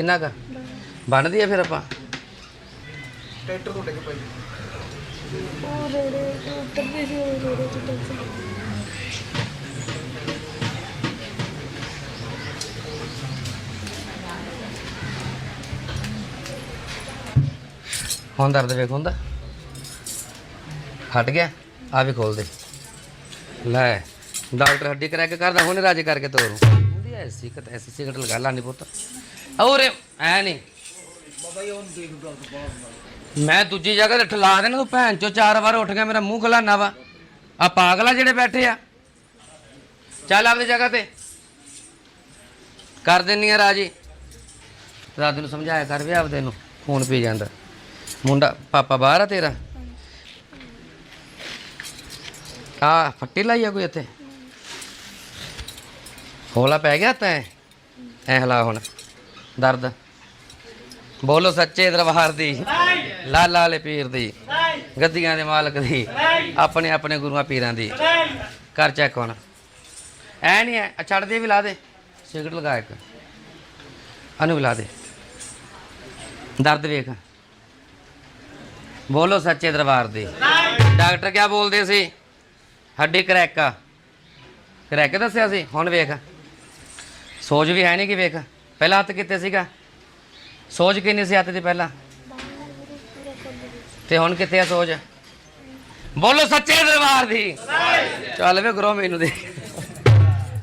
ਕਿੰਨਾ ਕਾ? ਬਣਦੀ ਆ ਫਿਰ ਆਪਾਂ? ਟਰੈਕਟਰ ਤੋਂ ਡਿੱਗ ਪਈ ਉਹ ਰੋੜੇ ਉੱਤਰਦੇ ਸੀ ਉਹ ਰੋੜੇ ਤੋਂ ਡਿੱਗ ਪਈ। ਹੁਣ ਦਰਦ ਵੇਖ ਹੁੰਦਾ। ਹਟ ਗਿਆ ਆ ਵੀ ਖੋਲ ਦੇ। ਲੈ ਡਾਕਟਰ ਹੱਡੀ ਕਰਾ ਕੇ ਕਰਦਾ ਹੁਣੇ ਰਾਜ ਕਰਕੇ ਤੋਰੂ। ਹੁੰਦੀ ਐ ਸਿਕਟ ਐਸੀ ਸਿਕਟ ਲਗਾ ਲਾਣੀ ਪੁੱਤ। ਔਰ ਐ ਨਹੀਂ ਮੈਂ ਦੂਜੀ ਜਗ੍ਹਾ ਤੇ ਠਲਾ ਦੇਣਾ, ਤੂੰ ਭੈਣ ਚੋ ਚਾਰ ਵਾਰ ਉੱਠ ਗਿਆ, ਮੇਰਾ ਮੂੰਹ ਖਲਾਨਾ ਵਾ। ਆ ਪਾਗਲਾ ਜਿਹੜੇ ਬੈਠੇ ਆ। ਚੱਲ ਆਪਦੀ ਜਗ੍ਹਾ ਤੇ। ਕਰ ਦਿੰਨੀ ਆ ਰਾਜੀ। ਰਾਤ ਨੂੰ ਸਮਝਾਇਆ ਕਰ ਵੀ ਆਪਦੇ ਨੂੰ, ਫੋਨ ਪੀ ਜਾਂਦਾ। ਮੁੰਡਾ, ਪਾਪਾ ਬਾਹਰ ਆ ਤੇਰਾ? ਆ, ਫੱਟੀ ਲਾਈ ਆ ਕੋਈ ਇੱਥੇ? ਹੋਲਾ ਪੈ ਗਿਆ ਤੈਂ ਐ ਹਲਾ ਹੁਣ। ਦਰਦ। ਬੋਲੋ ਸੱਚੇ ਦਰਬਾਰ ਦੀ, ਲਾਲਾ ਵਾਲੇ ਪੀਰ ਦੀ, ਗੱਦੀਆਂ ਦੇ ਮਾਲਕ ਦੀ, ਆਪਣੇ ਆਪਣੇ ਗੁਰੂਆਂ ਪੀਰਾਂ ਦੀ। ਕਰ ਚੈੱਕ ਹੁਣ। ਐ ਨਹੀਂ ਐ, ਆ ਛੱਡ ਦੇ ਵੀ ਲਾ ਦੇ। ਸਿਗਰਟ ਲਗਾ ਇੱਕ। ਅਨੂ ਵੀ ਲਾ ਦੇ। ਦਰਦ ਵੇਖ। ਬੋਲੋ ਸੱਚੇ ਦਰਬਾਰ ਦੀ। ਡਾਕਟਰ ਕਿਆ ਬੋਲਦੇ ਸੀ? ਹੱਡੀ ਕਰੈਕਾ। ਆ ਕਰੈਕ ਦੱਸਿਆ ਸੀ? ਹੁਣ ਵੇਖ। ਸੋਚ ਵੀ ਹੈ ਨਹੀਂ ਕਿ ਵੇਖ। ਪਹਿਲਾਂ ਹੱਥ ਕਿੱਥੇ ਸੀਗਾ? ਸੋਜ ਕਿੰਨੀ ਸੀ ਹੱਥ ਦੀ ਪਹਿਲਾਂ? ਤੇ ਹੁਣ ਕਿੱਥੇ ਆ ਸੋਜ ਬੋਲੋ ਸੱਚੇ ਦਰਬਾਰ ਦੀ। ਚੱਲ ਵੇ ਗੁਰੂ ਮੈਨੂੰ ਦੇ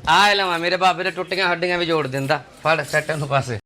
ਆ ਲਵਾਂ ਮੇਰੇ ਬਾਬੇ ਦੇ ਟੁੱਟੀਆਂ ਹੱਡੀਆਂ ਵੀ ਜੋੜ ਦਿੰਦਾ। ਫੜ, ਸੈੱਟ ਨੂੰ ਪਾਸੇ।